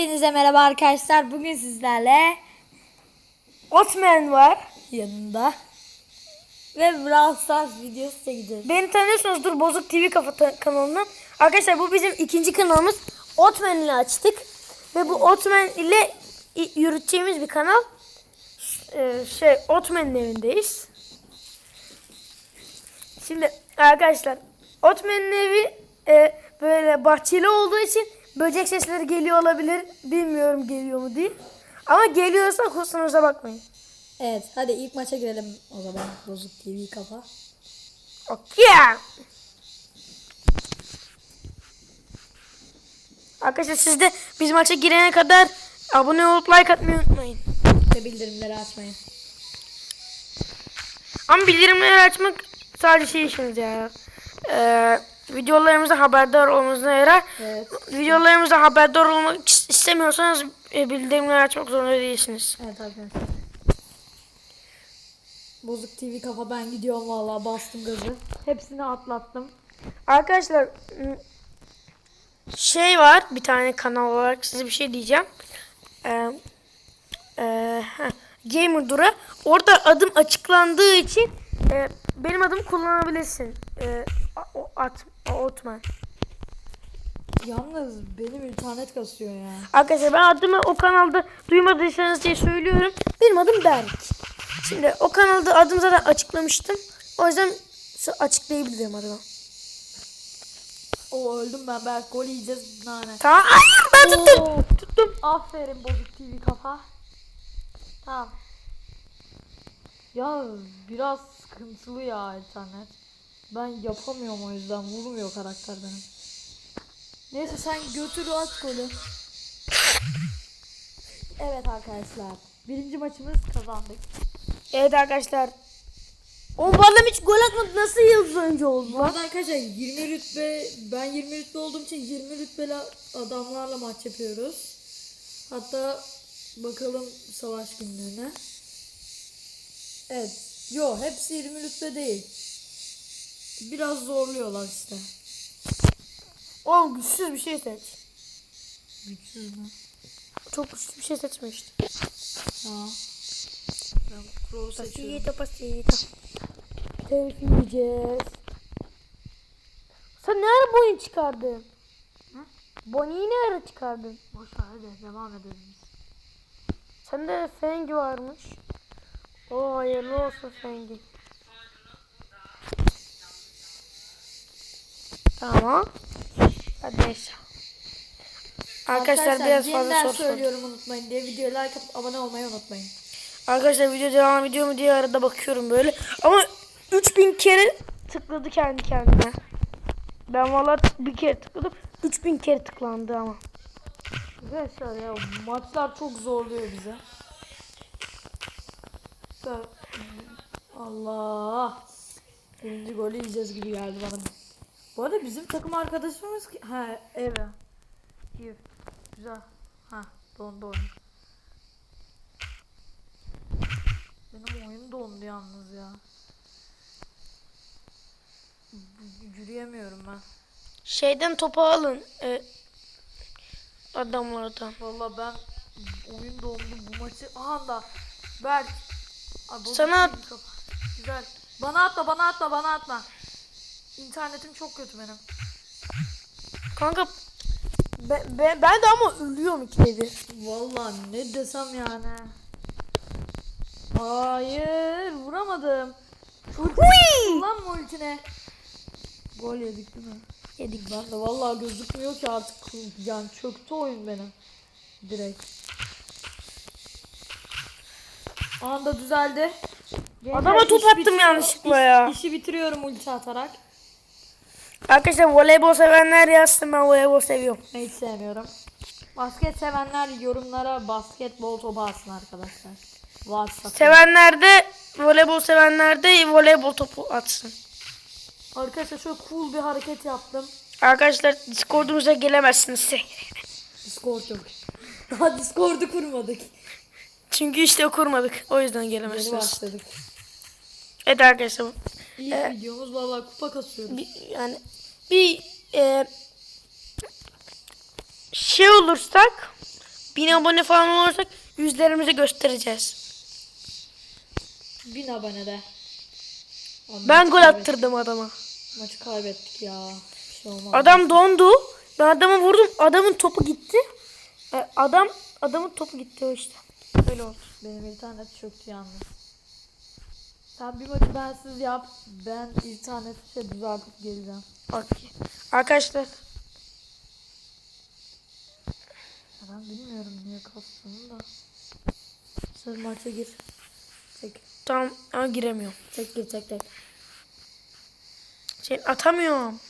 Hepinize merhaba arkadaşlar. Bugün sizlerle Otman var yanında. Ve Brawl Stars videosu çekeceğiz. Beni tanıyorsunuzdur Bozuk TV Kafa kanalından. Arkadaşlar bu bizim ikinci kanalımız. Otman ile açtık. Ve bu Otman ile yürüteceğimiz bir kanal. Ee, şey Otman'ın evindeyiz. Şimdi arkadaşlar Otman'ın evi e, böyle bahçeli olduğu için böcek sesleri geliyor olabilir. Bilmiyorum geliyor mu diye. Ama geliyorsa kusurunuza bakmayın. Evet hadi ilk maça girelim o zaman. Bozuk TV kafa. Okay. Arkadaşlar siz de biz maça girene kadar abone olup like atmayı unutmayın. Ve bildirimleri açmayı. Ama bildirimleri açmak sadece şey işiniz ya. Ee, videolarımızda haberdar olmanıza yarar. Evet. Videolarımızda haberdar olmak is- istemiyorsanız e, bildirimleri açmak zorunda değilsiniz. Evet arkadaşlar. Bozuk TV kafa ben gidiyorum vallahi bastım gazı. Hepsini atlattım. Arkadaşlar şey var bir tane kanal olarak size bir şey diyeceğim. Ee, e, heh, Gamer Dura. Orada adım açıklandığı için e, benim adımı kullanabilirsin. E, at, Otman. Yalnız benim internet kasıyor ya. Arkadaşlar ben adımı o kanalda duymadıysanız diye söylüyorum. Benim adım Berk. Şimdi o kanalda adımı zaten açıklamıştım. O yüzden açıklayabilirim adımı. O öldüm ben belki gol yiyeceğiz nane. Tamam. Hayır ben tuttum. Oo, Tuttum. Aferin bozuk TV kafa. Tamam. Ya biraz sıkıntılı ya internet. Ben yapamıyorum o yüzden vurmuyor karakter benim. Neyse sen götür at golü. Evet arkadaşlar. Birinci maçımız kazandık. Evet arkadaşlar. O adam hiç gol atmadı. Nasıl yıldız önce oldu Bu arada arkadaşlar 20 rütbe ben 20 rütbe olduğum için 20 rütbeli adamlarla maç yapıyoruz. Hatta bakalım savaş günlerine. Evet. Yo hepsi 20 rütbe değil. Biraz zorluyorlar işte. Oğlum güçsüz bir şey seç. Güçsüz mü? Çok güçlü bir şey seçmişti. Tamam. Ben Crow seçiyorum. Pasita pasita. Telif yiyeceğiz. Sen ne ara Bonnie çıkardın? Bonnie'yi ne ara çıkardın? Boş ver hadi devam edelim. Sende Fengi varmış. O hayırlı olsun Fengi. Tamam. Hadi neyse. Arkadaşlar, biraz fazla soru söylüyorum unutmayın diye videoya like atıp abone olmayı unutmayın. Arkadaşlar video devam ediyor mu diye arada bakıyorum böyle. Ama 3000 kere tıkladı kendi kendine. Ben valla bir kere tıkladım. 3000 kere tıklandı ama. Arkadaşlar ya maçlar çok zorluyor bize. Allah. Birinci golü yiyeceğiz gibi geldi bana. Bu arada bizim takım arkadaşımız ki... Ha Eve. İyi. Güzel. Ha dondu oyun. Benim oyun dondu yalnız ya. Yürüyemiyorum ben. Şeyden topu alın. E, adamlardan. Valla ben oyun dondu bu maçı. Aha da Berk. Bozuk Sana-. Güzel. Bana atma bana atma bana atma. İnternetim çok kötü benim. Kanka ben, ben, ben de ama ölüyorum ikide bir. Valla ne desem yani. Hayır vuramadım. Kullanma ultine. Gol yedik değil mi? Yedik. Ben de vallahi gözükmüyor ki artık yani çöktü oyun benim. Direkt. Anda düzeldi. Adama top attım yanlışlıkla iş- ya. İşi bitiriyorum ulti atarak. Arkadaşlar voleybol sevenler yazsın ben voleybol seviyorum. Ben hiç sevmiyorum. Basket sevenler yorumlara basketbol topu atsın arkadaşlar. Varsa. Sevenler de voleybol sevenler de voleybol topu atsın. Arkadaşlar şöyle cool bir hareket yaptım. Arkadaşlar Discord'umuza gelemezsiniz. Discord yok. Daha Discord'u kurmadık. Çünkü işte kurmadık. O yüzden gelemezsiniz. Evet arkadaşlar. İlk videomuz vallahi kupa kasıyoruz. Bir, yani bir e, şey olursak bin abone falan olursak yüzlerimizi göstereceğiz. 1000 abonede. Abi Ben gol kaybettik. attırdım adama. Maçı kaybettik ya. Bir şey. Adam dondu. Ben adama vurdum. Adamın topu gitti. E, Adam adamın topu gitti o işte. Böyle oldu. Benim internet çöktü yalnız. Sen bir maçı bensiz yap. Ben interneti şey düzeltip geleceğim. Okey. Arkadaşlar Ben bilmiyorum niye kastığını da. Sen maça gir. Tek. tamam ama giremiyorum. Tek gir tek tek. Şey atamıyorum.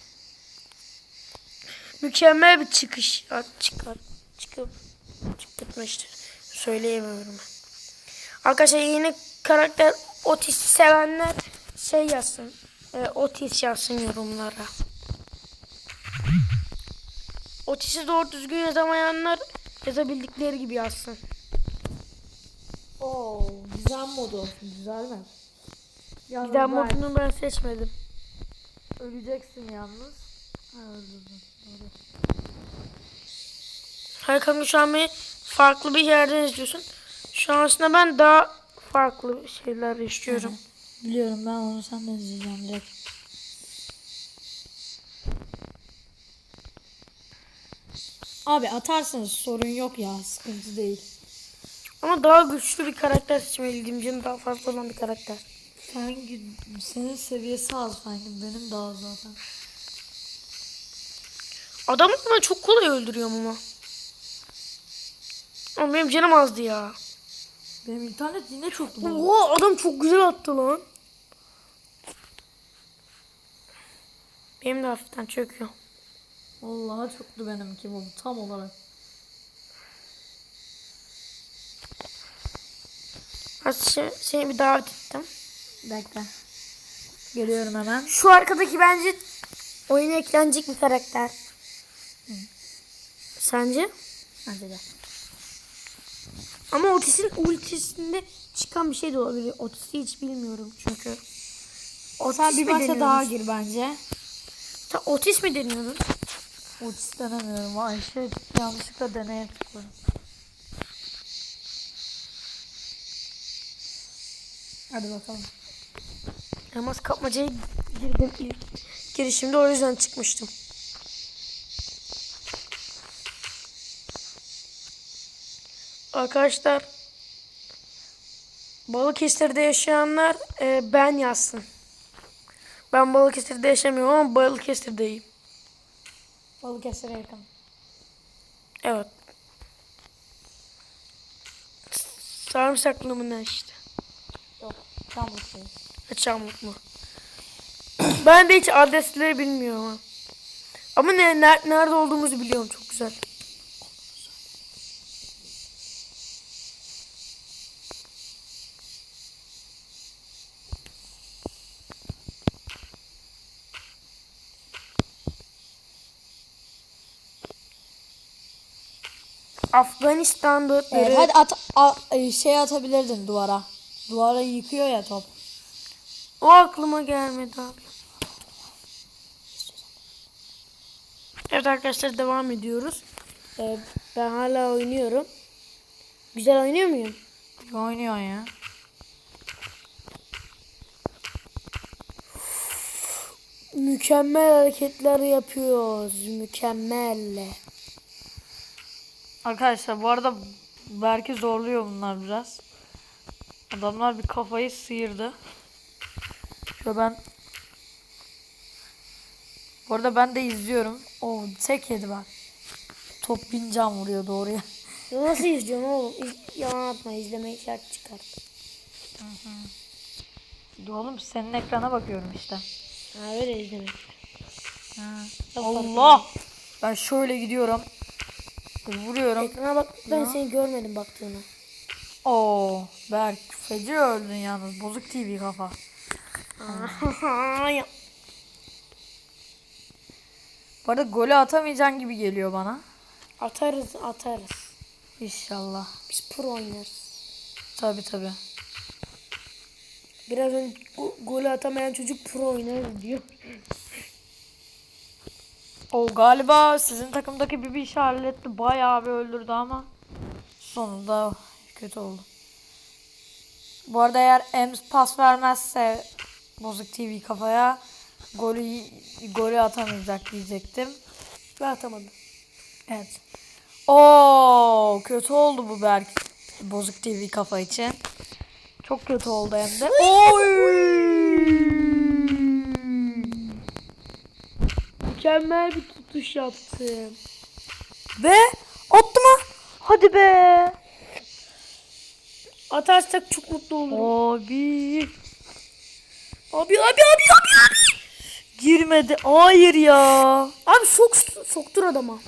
Mükemmel bir çıkış. Ya, çıkar. Çıkıp çıkıp işte. Söyleyemiyorum ben. Arkadaşlar yeni karakter Otis sevenler şey yazsın. E, Otis yazsın yorumlara. Otis'i doğru düzgün yazamayanlar yazabildikleri gibi yazsın. Oo, güzel modu. Güzel mi? Yalnız Giden modunu ben seçmedim. Öleceksin yalnız. Ha. Doğru. Hayır kanka şu an beni farklı bir yerden izliyorsun. Şu an aslında ben daha farklı şeyler yaşıyorum. Biliyorum ben onu senden izleyeceğim direkt. Abi atarsınız sorun yok ya sıkıntı değil. Ama daha güçlü bir karakter seçmeliydim. Canı daha fazla olan bir karakter. Sanki senin seviyesi az sanki benim daha az zaten. Adamı ben çok kolay öldürüyorum ama. Ama benim canım azdı ya. Benim internet yine çok? Oha adam çok güzel attı lan. Benim de hafiften çöküyor. Vallahi çoktu benimki bu tam olarak. Se- seni bir davet ettim. Bekle. Geliyorum hemen. Şu arkadaki bence oyuna eklenecek bir karakter. Sence? Hadi de. Ama Otis'in ultisinde çıkan bir şey de olabilir. Otis'i hiç bilmiyorum çünkü. Otis Sen bir maça daha gir bence. Sen Otis mi deniyordun? Uç denemiyorum. Ayşe yanlışlıkla deneye tıkladım. Hadi bakalım. Elmas kapmacaya girdim ilk girişimde o yüzden çıkmıştım. Arkadaşlar Balıkesir'de yaşayanlar e, ben yazsın. Ben Balıkesir'de yaşamıyorum ama Balıkesir'deyim. Balıkesir'e yakın. Evet. Sarımsaklı mı ne işte? Yok. Tam bu şey. Çamlık mı? ben de hiç adresleri bilmiyorum ama. Ama ne, ner- nerede olduğumuzu biliyorum çok güzel. Afganistan dörtleri. Evet, hadi at, a- e, şey atabilirdin duvara. Duvara yıkıyor ya top. O aklıma gelmedi abi. Evet arkadaşlar devam ediyoruz. Ee, ben hala oynuyorum. Güzel oynuyor muyum? Ne oynuyorsun ya? Mükemmel hareketler yapıyoruz. Mükemmel. Arkadaşlar bu arada belki zorluyor bunlar biraz. Adamlar bir kafayı sıyırdı. Şöyle ben Bu arada ben de izliyorum. O tek yedi ben. Top bin can vuruyor doğruya. Nasıl izliyorsun oğlum? İz- yalan atma izlemeyi şart çıkar. Oğlum senin ekrana bakıyorum işte. Ha öyle izlemek. Allah! Ben şöyle gidiyorum. Vuruyorum. Ekrana bak ben seni görmedim baktığını. Oo, Berk feci öldün yalnız. Bozuk TV kafa. Ya. Bu arada golü atamayacaksın gibi geliyor bana. atarız atarız. İnşallah. Biz pro oynarız. Tabi tabi. Biraz önce go- golü atamayan çocuk pro oynarız diyor. O galiba sizin takımdaki bir halletti. Bayağı bir öldürdü ama. sonunda kötü oldu. Bu arada eğer Ems pas vermezse Bozuk TV kafaya golü golü atamayacak diyecektim. Ve atamadım. Evet. Oo kötü oldu bu Berk Bozuk TV kafa için. Çok kötü oldu hem de. Mükemmel bir tutuş yaptım. Ve attı mı? Hadi be. Atarsak çok mutlu olurum. Abi. Abi abi abi abi abi. Girmedi. Hayır ya. Abi sok soktur adama.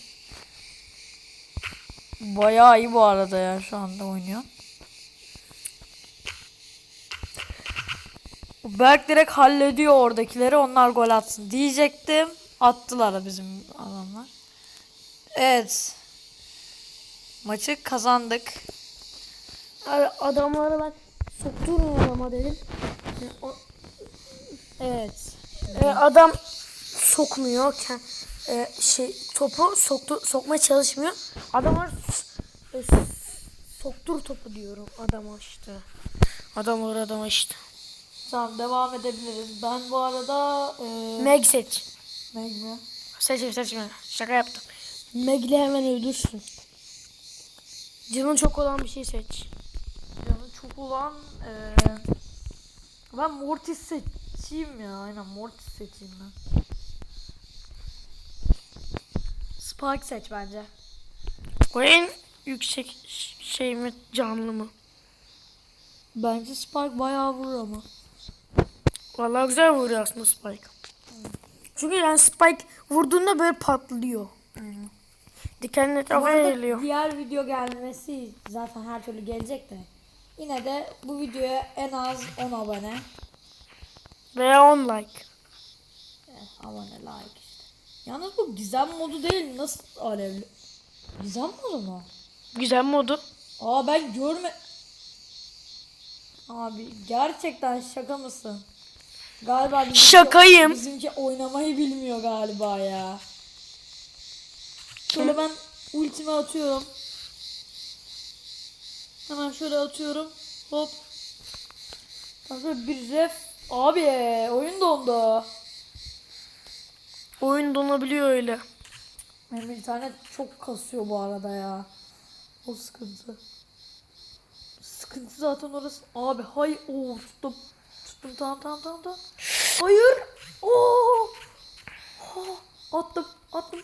Bayağı iyi bu arada ya şu anda oynuyor. Berk direkt hallediyor oradakileri onlar gol atsın diyecektim. Attılar da bizim adamlar. Evet. Maçı kazandık. Abi adamlara ben sokturma adama dedim. Evet. Ee, adam sokmuyor. E, şey topu soktu sokmaya çalışmıyor. Adama s- e, soktur topu diyorum adama işte. Adam olur adama işte. Tamam devam edebiliriz. Ben bu arada e, Meg seç. Meg mi? Seçme. Şaka yaptım. Meg'le hemen öldürsün. Canın çok olan bir şey seç. Canı çok olan e, ben Mortis seçeyim ya. Aynen Mortis seçeyim ben. Spike seç bence. O en yüksek şey mi canlı mı? Bence Spike bayağı vurur ama. Vallahi güzel vuruyor aslında Spike. Çünkü yani Spike vurduğunda böyle patlıyor. Bu etrafa arada yayılıyor. diğer video gelmesi zaten her türlü gelecek de. Yine de bu videoya en az 10 abone. Veya 10 like. Eh, abone like işte. Yalnız bu gizem modu değil. Nasıl alevli? Gizem modu mu? Güzel modu. Aa ben görme... Abi gerçekten şaka mısın? Galiba bizimki, Şakayım. Bizimki oynamayı bilmiyor galiba ya. Şöyle ben ultimi atıyorum. Hemen şöyle atıyorum. Hop. Sonra bir ref. Abi oyun dondu. Oyun donabiliyor öyle. Benim internet çok kasıyor bu arada ya. O sıkıntı. Sıkıntı zaten orası. Abi hay o tuttum. Tuttum tamam tamam tamam tamam. Hayır. Oo. Oh, attım attım.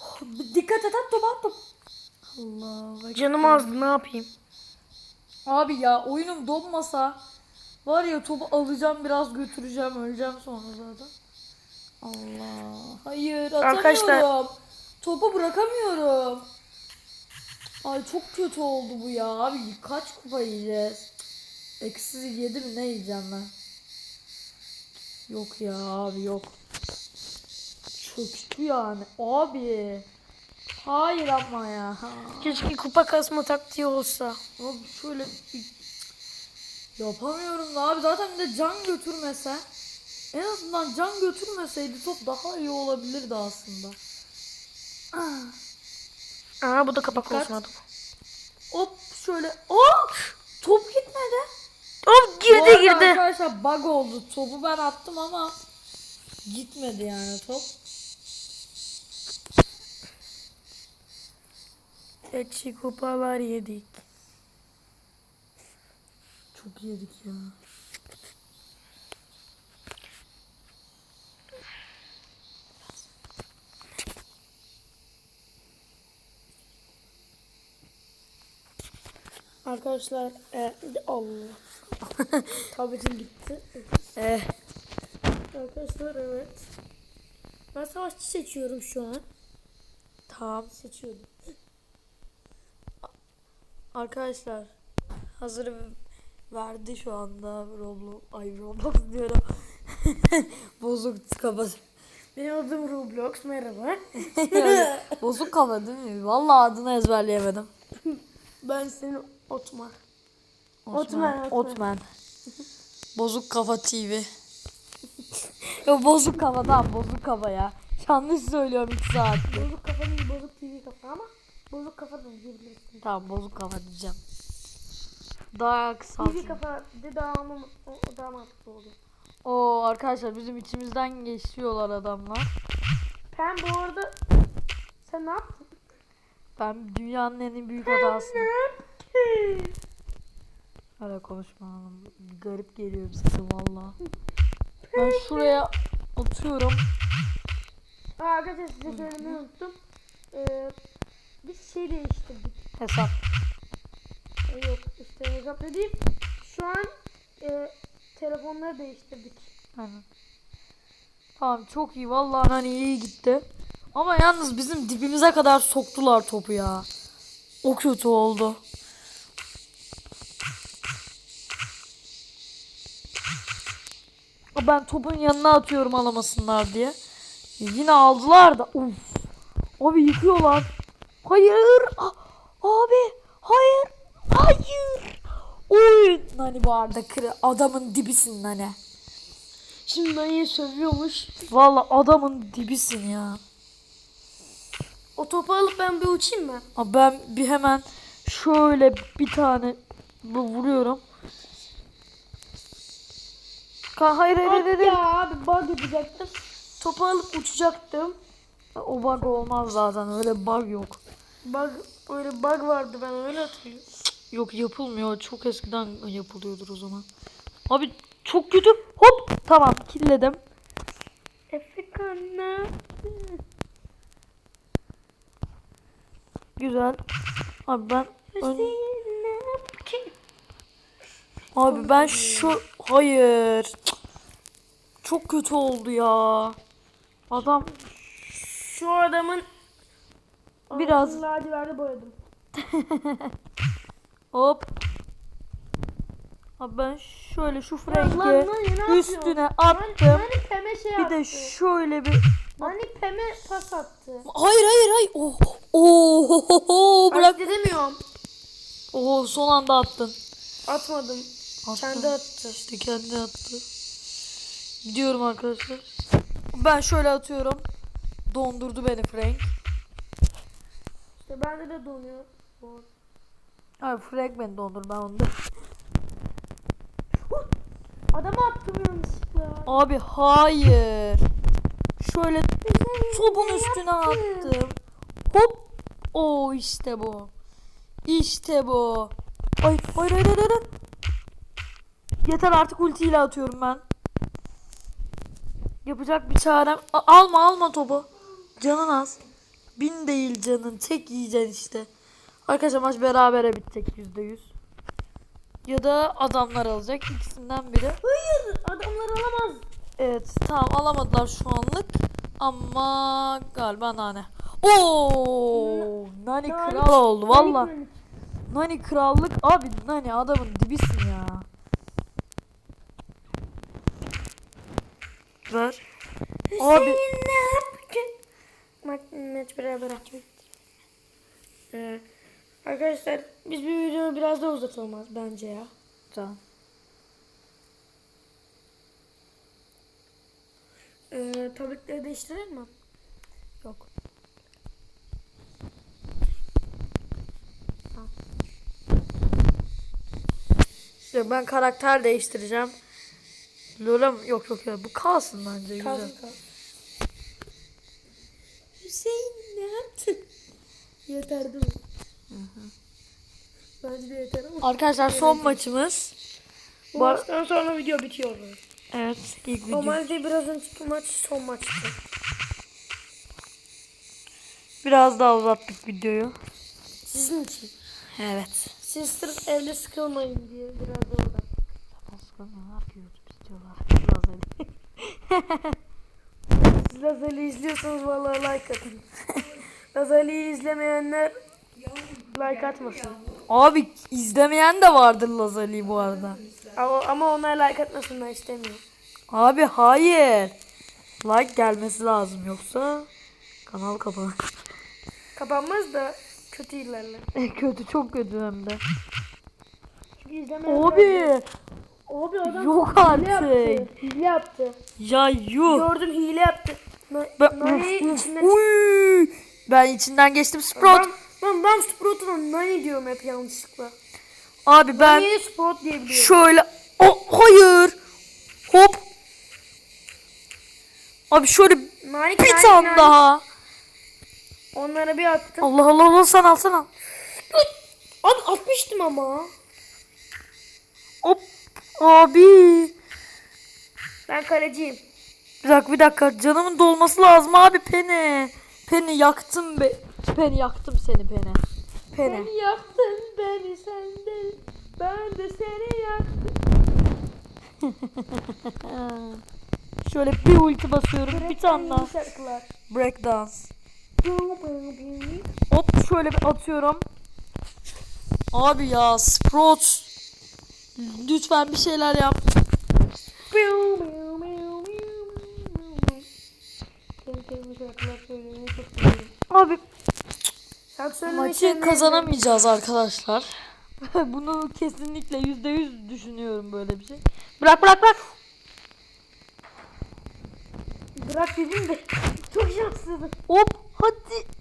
Oh, Dikkat et attım attım. Allah. Canım azdı ne yapayım? Abi ya oyunum donmasa var ya topu alacağım biraz götüreceğim öleceğim sonra zaten. Allah. Hayır atamıyorum. Arkadaşlar- Topu bırakamıyorum. Ay çok kötü oldu bu ya. Abi kaç kupa yiyeceğiz? Eksi yedi mi ne yiyeceğim ben? Yok ya abi yok. Çöktü yani. Abi. Hayır ama ya. Keşke kupa kasma taktiği olsa. Abi şöyle yapamıyorum da abi zaten bir de can götürmese en azından can götürmeseydi top daha iyi olabilirdi aslında. Aa bu da kapak Dikkat. olsun adam. hop şöyle hop top gitmedi. Hop Bu girdi arada girdi. Arkadaşlar bug oldu. Topu ben attım ama gitmedi yani top. Ekşi kupalar yedik. Çok yedik ya. Arkadaşlar e, Allah. Tabletim gitti. Eh, Arkadaşlar evet. Ben savaşçı seçiyorum şu an. tamam seçiyordum. Arkadaşlar hazır verdi şu anda Roblox ay Roblox diyorum. Bozuk kafası. Benim adım Roblox merhaba. Bozuk kafa değil mi? Vallahi adını ezberleyemedim. Ben senin Otmar. Otman. Otman. Bozuk kafa TV. ya bozuk kafa tamam bozuk kafa ya. Yanlış söylüyorum 2 saat. Bozuk kafa değil bozuk TV kafa ama Bozuk kafa da diyebilirsin. Tamam bozuk kafa diyeceğim. Daha kısa. İyi kafa de daha ama o, daha mantıklı oldu. Oo arkadaşlar bizim içimizden geçiyorlar adamlar. Pem bu arada sen ne yaptın? Ben dünyanın en büyük hatasını. Yaptın? Öyle konuşma hanım. Garip geliyor sesim valla. Ben şuraya atıyorum. Aa, arkadaşlar size söylemeyi unuttum. Ee, biz şey değiştirdik. Hesap. Ee, yok işte hesap dediğim şu an e, telefonları değiştirdik. Aynen. Tamam çok iyi vallahi hani iyi gitti. Ama yalnız bizim dibimize kadar soktular topu ya. O kötü oldu. Ben topun yanına atıyorum alamasınlar diye. Yine aldılar da. Uf. Abi yıkıyorlar. Hayır. Abi. Hayır. Hayır. Oy. Nani bu arada kırı. Adamın dibisin Nani. Şimdi Nani'yi sövüyormuş. Valla adamın dibisin ya. O topu alıp ben bir uçayım mı? Abi ben bir hemen şöyle bir tane vuruyorum. Ka hayır hayır hayır. hayır. Ya abi bug yapacaktım. Topu alıp uçacaktım. O bug olmaz zaten öyle bug yok. Bug öyle bug vardı ben öyle hatırlıyorum. Yok yapılmıyor çok eskiden yapılıyordur o zaman. Abi çok kötü hop tamam killedim. Efekan'la Güzel. Abi ben ön- abi ben şu hayır. Çok kötü oldu ya. Adam Şu adamın Biraz- laciverde boyadım. Hop. Abi ben şöyle şu ne üstüne attım. Nani peme şey Bir de şöyle bir Nani peme pas attı. Hayır hayır hayır. Oh. Oh. Bırak. Bırak. demiyorum. Oh son anda attın. Atmadım. Attın. Kendi attı. İşte kendi attı. Gidiyorum arkadaşlar. Ben şöyle atıyorum. Dondurdu beni Frank. İşte bende de donuyor. Bu. Abi Frank beni dondur ben onu da. Adama attım yanlışlıkla. Abi hayır. Şöyle topun üstüne attım. Hop. O işte bu. İşte bu. Ay hayır hayır hayır. hayır. Yeter artık ultiyle atıyorum ben. Yapacak bir çarem. A- alma alma topu. Canın az. Bin değil canın. Tek yiyeceksin işte. Arkadaşlar maç berabere bitecek yüzde yüz. Ya da adamlar alacak. ikisinden biri. Hayır adamlar alamaz. Evet tamam alamadılar şu anlık. Ama galiba nane. Oo, nani Nani- kral oldu valla. Nani krallık abi nani adamın dibisin ya. Ver. Abi ne yaptın? Maç, maç beraber açmak. Ee, arkadaşlar biz bir videoyu biraz daha uzatalım az bence ya. Tamam. Ee, tabletleri değiştirelim mi? Yok. Ya ben karakter değiştireceğim. Lola mı? Yok yok ya bu kalsın bence güzel. Kalsın kalsın. Hüseyin ne yaptın? Yeter değil mi? Bence de yeter ama. Arkadaşlar son maçımız. Bu maçtan sonra video bitiyor. Evet ilk video. Normalde biraz önceki maç son maçtı. Biraz daha uzattık videoyu. Sizin için. Evet. Siz sırf evde sıkılmayın diye biraz da orada. Aslında ne yapıyoruz biz diyorlar. Lazeri. Siz Lazer'i izliyorsanız vallahi like atın. Lazer'i izlemeyenler like atmasın. Abi izlemeyen de vardır Lazali bu arada. Ama, ama ona like atmasınlar istemiyor. Abi hayır. Like gelmesi lazım yoksa kanal kapanır. Kapanmaz da kötü ilerler. kötü çok kötü hem de. Çünkü izlemeyen Abi Abi adam yok hile artık. yaptı. Hile yaptı. Ya yuh. Gördüm hile yaptı. Na- Ben, içinden Uy. ben içinden geçtim Sprout. Adam Ben ben Sprout'una Nani diyorum hep yanlışlıkla. Abi ben Niye Sprout diye biliyorum. şöyle o hayır. Hop. Abi şöyle Nani bir Nani, tane Nani. daha. Onlara bir attım. Allah Allah Allah sen al sen al. Abi atmıştım ama. Abi. Ben kaleciyim. Bir dakika bir dakika canımın dolması lazım abi Peni. Peni yaktım be. Peni yaktım seni Peni. Peni. yaktın beni senden. Ben de seni yaktım. Şöyle bir ulti basıyorum bir tane daha. Breakdance. Hop şöyle bir atıyorum. Abi ya Sprout. Lütfen bir şeyler yap. Abi maçı kazanamayacağız arkadaşlar. Bunu kesinlikle yüzde yüz düşünüyorum böyle bir şey. Bırak bırak bırak. Bırak dedim de çok şanssızım. Hop hadi.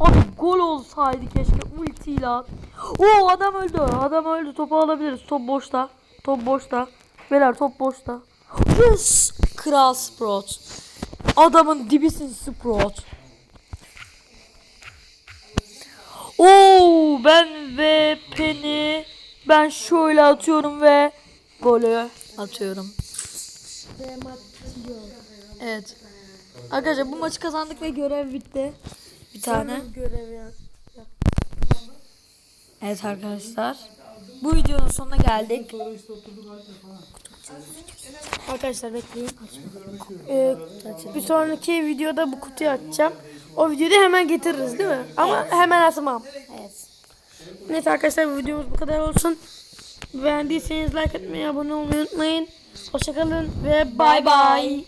Abi gol olsaydı keşke ultiyle. Oo adam öldü. Adam öldü. Topu alabiliriz. Top boşta. Top boşta. Beyler top boşta. Yes. Kral Sprout. Adamın dibisin Sprout. Oo ben ve Penny ben şöyle atıyorum ve golü atıyorum. Evet. Arkadaşlar bu maçı kazandık ve görev bitti. Bir tane. Evet arkadaşlar. Bu videonun sonuna geldik. Arkadaşlar bekleyin. Ee, bir sonraki videoda bu kutuyu açacağım. O videoda hemen getiririz değil mi? Ama hemen atmam. Evet. Neyse arkadaşlar bu videomuz bu kadar olsun. Beğendiyseniz like etmeyi, abone olmayı unutmayın. Hoşçakalın ve bay bay.